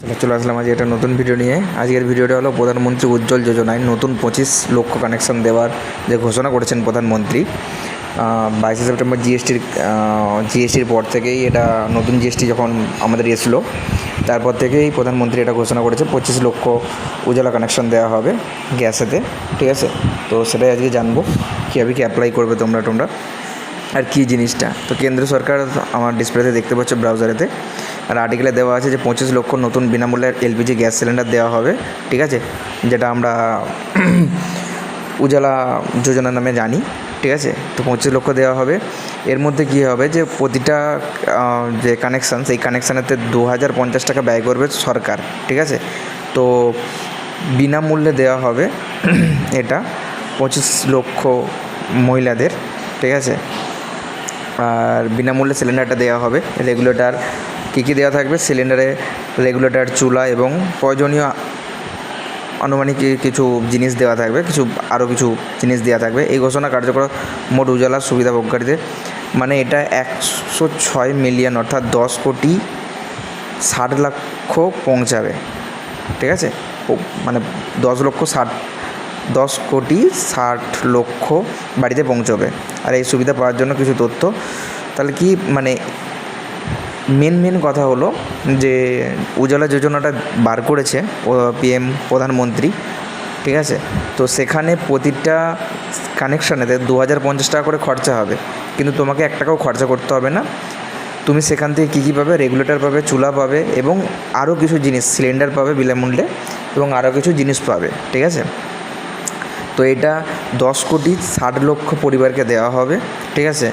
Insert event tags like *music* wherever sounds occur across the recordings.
চলে আসলাম আজ একটা নতুন ভিডিও নিয়ে। আজকের ভিডিওটা হলো প্রধানমন্ত্রী উজ্জ্বল যোজনায় নতুন পঁচিশ লক্ষ কানেকশন দেওয়ার যে ঘোষণা করেছেন প্রধানমন্ত্রী। বাইশে সেপ্টেম্বর জিএসটির জিএসটির পর থেকেই এটা নতুন জিএসটি যখন আমাদের এসলো তারপর থেকেই প্রধানমন্ত্রী এটা ঘোষণা করেছে, পঁচিশ লক্ষ উজ্জ্বলা কানেকশন দেওয়া হবে গ্যাসেতে ঠিক আছে? তো সেটাই আজকে জানব, কীভাবে কি অ্যাপ্লাই করবে তোমরা তোমরা আর কী জিনিসটা? তো কেন্দ্র সরকার আমার ডিসপ্লেতে দেখতে পাচ্ছ ব্রাউজারেতে আর আর্টিকেলে দেওয়া আছে যে পঁচিশ লক্ষ নতুন বিনামূল্যে এলপিজি গ্যাস সিলিন্ডার দেওয়া হবে, ঠিক আছে? যেটা আমরা *clears throat* উজালা যোজনা নামে জানি, ঠিক আছে? তো পঁচিশ লক্ষ দেওয়া হবে। এর মধ্যে কী হবে যে প্রতিটা যে কানেকশান সেই কানেকশানেতে দু হাজার পঞ্চাশ টাকা ব্যয় করবে সরকার, ঠিক আছে? তো বিনামূল্যে দেওয়া হবে *clears throat* এটা পঁচিশ লক্ষ মহিলাদের, ঠিক আছে? আর বিনামূল্যে সিলিন্ডারটা দেওয়া হবে রেগুলেটর কী কী দেওয়া থাকবে? সিলিন্ডারে রেগুলেটর চুলা এবং প্রয়োজনীয় আনুমানিক কিছু জিনিস দেওয়া থাকবে, কিছু আরও কিছু জিনিস দেওয়া থাকবে। এই ঘোষণা কার্যকর মোট উজালা সুবিধাভোগকারীদের মানে এটা একশো ছয় মিলিয়ন অর্থাৎ দশ কোটি ষাট লক্ষ পৌঁছাবে। ঠিক আছে? মানে দশ লক্ষ ষাট, দশ কোটি ষাট লক্ষ বাড়িতে পৌঁছবে। আর এই সুবিধা পাওয়ার জন্য কিছু তথ্য। তাহলে কি মানে মেন মেন কথা হলো যে উজালা যোজনাটা বার করেছে পিএম প্রধানমন্ত্রী, ঠিক আছে? তো সেখানে প্রতিটা কানেকশানেতে দু হাজার পঞ্চাশ টাকা করে খরচা হবে। কিন্তু তোমাকে এক টাকাও খরচা করতে হবে না। তুমি সেখান থেকে কী কী পাবে? রেগুলেটর পাবে, চুলা পাবে এবং আরও কিছু জিনিস সিলিন্ডার পাবে বিনামূল্যে এবং আরও কিছু জিনিস পাবে, ঠিক আছে? তো এটা দশ কোটি ষাট লক্ষ পরিবারকে দেওয়া হবে, ঠিক আছে?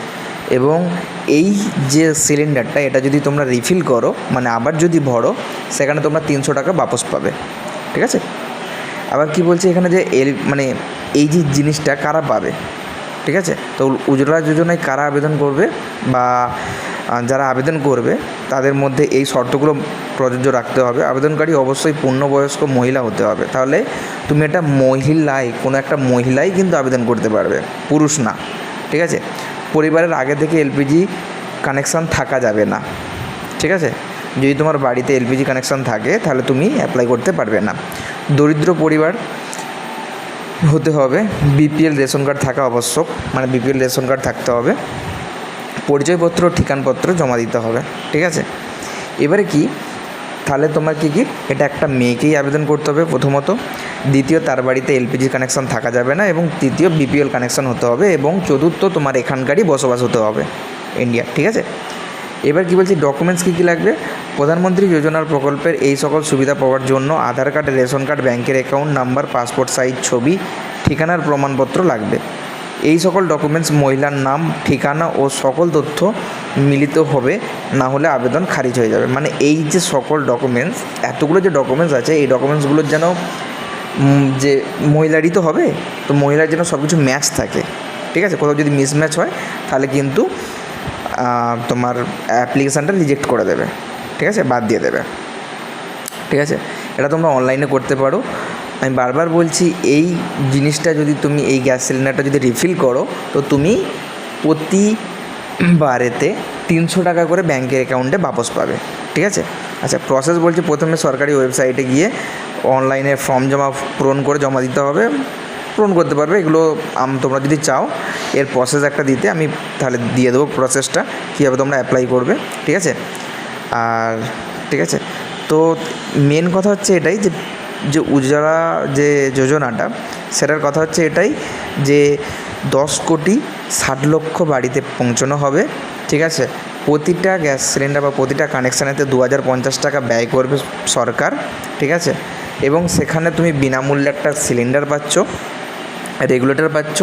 এবং এই যে সিলিন্ডারটা এটা যদি তোমরা রিফিল করো মানে আবার যদি ভরো, সেখানে তোমরা তিনশো টাকা বাপস পাবে। ঠিক আছে? আবার কি বলছে এখানে যে এল মানে এই যে জিনিসটা কারা পাবে? ঠিক আছে? তো উজ্জ্বলা যোজনায় কারা আবেদন করবে বা যারা আবেদন করবে, তাদের মধ্যে এই শর্তগুলো প্রযোজ্য রাখতে হবে। আবেদনকারী অবশ্যই পূর্ণবয়স্ক মহিলা হতে হবে। তাহলে তুমি এটা মহিলাই, কোনো একটা মহিলাই কিন্তু আবেদন করতে পারবে, পুরুষ না। ঠিক আছে? পরিবারের আগে থেকে এলপিজি কানেকশান থাকা যাবে না। ঠিক আছে? যদি তোমার বাড়িতে এলপিজি কানেকশান থাকে, তাহলে তুমি অ্যাপ্লাই করতে পারবে না। দরিদ্র পরিবার হতে হবে। বিপিএল রেশন কার্ড থাকা আবশ্যক। মানে বিপিএল রেশন কার্ড থাকতে হবে। পরিচয়পত্র, ঠিকানপত্র জমা দিতে হবে। ঠিক আছে? এবারে কি? তাহলে তোমার কি কি এটা একটা মেয়েকেই আবেদন করতে হবে প্রথমত। দ্বিতীয়, তার বাড়িতে এলপিজি কানেকশন থাকা যাবে না এবং তৃতীয় বিপিএল কানেকশন হতে হবে এবং চতুর্থ, তোমার এখানকারই বসবাস হতে হবে ইন্ডিয়া ঠিক আছে? এবার কি বলছি ডকুমেন্টস কী কী লাগবে? প্রধানমন্ত্রী যোজনার প্রকল্পের এই সকল সুবিধা পাওয়ার জন্য আধার কার্ড, রেশন কার্ড ব্যাংকের অ্যাকাউন্ট নাম্বার পাসপোর্ট সাইজ ছবি, ঠিকানার প্রমাণপত্র লাগবে। এই সকল ডকুমেন্টস মহিলার নাম, ঠিকানা ও সকল তথ্য মিলিত হবে, না হলে আবেদন খারিজ হয়ে যাবে। মানে এই যে সকল ডকুমেন্টস এতগুলো যে ডকুমেন্টস আছে, এই ডকুমেন্টসগুলোর যেন যে মহিলারই তো হবে, তো মহিলার যেন সব কিছু ম্যাচ থাকে। ঠিক আছে? কোথাও যদি মিসম্যাচ হয়, তাহলে কিন্তু তোমার অ্যাপ্লিকেশানটা রিজেক্ট করে দেবে। ঠিক আছে? বাদ দিয়ে দেবে। ঠিক আছে? এটা তোমরা অনলাইনে করতে পারো। আমি বারবার বলছি, এই জিনিসটা যদি তুমি, এই গ্যাস সিলিন্ডারটা যদি রিফিল করো, তো তুমি প্রতি বারেতে তিনশো টাকা করে ব্যাংকের অ্যাকাউন্টে বাপস পাবে। ঠিক আছে? আচ্ছা প্রসেস বলছি, প্রথমে সরকারি ওয়েবসাইটে গিয়ে অনলাইনে ফর্ম জমা, পূরণ করে জমা দিতে হবে, পূরণ করতে পারবে, এগুলো তোমরা যদি চাও, এর প্রসেস একটা দিতে, আমি তাহলে দিয়ে দেবো প্রসেসটা কীভাবে তোমরা অ্যাপ্লাই করবে, ঠিক আছে? আর, ঠিক আছে? তো মেন কথা হচ্ছে এটাই যে যে উজ্জ্বলা যে যোজনাটা, সেটার কথা হচ্ছে এটাই যে দশ কোটি ষাট লক্ষ বাড়িতে পৌঁছানো হবে, ঠিক আছে? প্রতিটা গ্যাস সিলিন্ডার বা প্রতিটা কানেকশানেতে দু হাজার পঞ্চাশ টাকা ব্যয় করবে সরকার, ঠিক আছে? এবং সেখানে তুমি বিনামূল্যে একটা সিলিন্ডার পাচ্ছ, রেগুলেটর পাচ্ছ,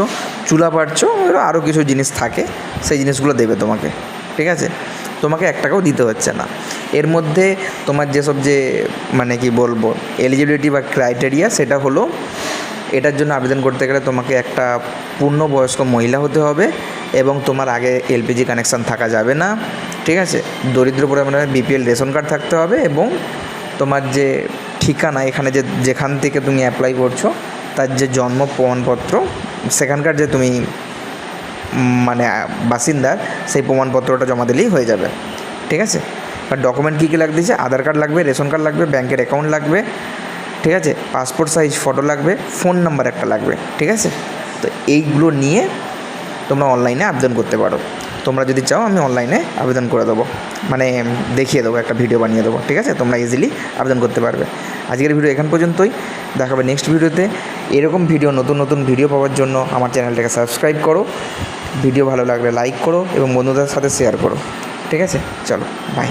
চুলা পাচ্ছ আরও কিছু জিনিস থাকে, সেই জিনিসগুলো দেবে তোমাকে, ঠিক আছে? তোমাকে এক টাকাও দিতে হচ্ছে না। এর মধ্যে তোমার যেসব যে মানে কি বলব এলিজিবিলিটি বা ক্রাইটেরিয়া সেটা হলো, এটার জন্য আবেদন করতে গেলে তোমাকে একটা পূর্ণবয়স্ক মহিলা হতে হবে এবং তোমার আগে এলপিজি কানেকশান থাকা যাবে না, ঠিক আছে? দরিদ্র পরিমাণে বিপিএল রেশন কার্ড থাকতে হবে এবং তোমার যে ঠিকানা, এখানে যে, যেখান থেকে তুমি অ্যাপ্লাই করছ, তার যে জন্ম প্রমাণপত্র, সেখানকার যে তুমি মানে বাসিন্দার সেই প্রমাণপত্রটা জমা দিলেই হয়ে যাবে। ঠিক আছে? আর ডকুমেন্ট কী কী লাগতেছে আধার কার্ড লাগবে, রেশন কার্ড লাগবে ব্যাংকের অ্যাকাউন্ট লাগবে, ঠিক আছে? পাসপোর্ট সাইজ ফটো লাগবে ফোন নাম্বার একটা লাগবে, ঠিক আছে? তো এইগুলো নিয়ে তোমরা অনলাইনে আবেদন করতে পারো। তোমরা যদি চাও, আমি অনলাইনে আবেদন করে দেবো। মানে দেখিয়ে দেবো, একটা ভিডিও বানিয়ে দেবো, ঠিক আছে? তোমরা ইজিলি আবেদন করতে পারবে। আজকের ভিডিও এখান পর্যন্তই। দেখাবে নেক্সট ভিডিওতে এরকম ভিডিও নতুন নতুন ভিডিও পাওয়ার জন্য আমার চ্যানেলটাকে সাবস্ক্রাইব করো। ভিডিও ভালো লাগলে লাইক করো এবং বন্ধুদের সাথে শেয়ার করো। ঠিক আছে? চলো বাই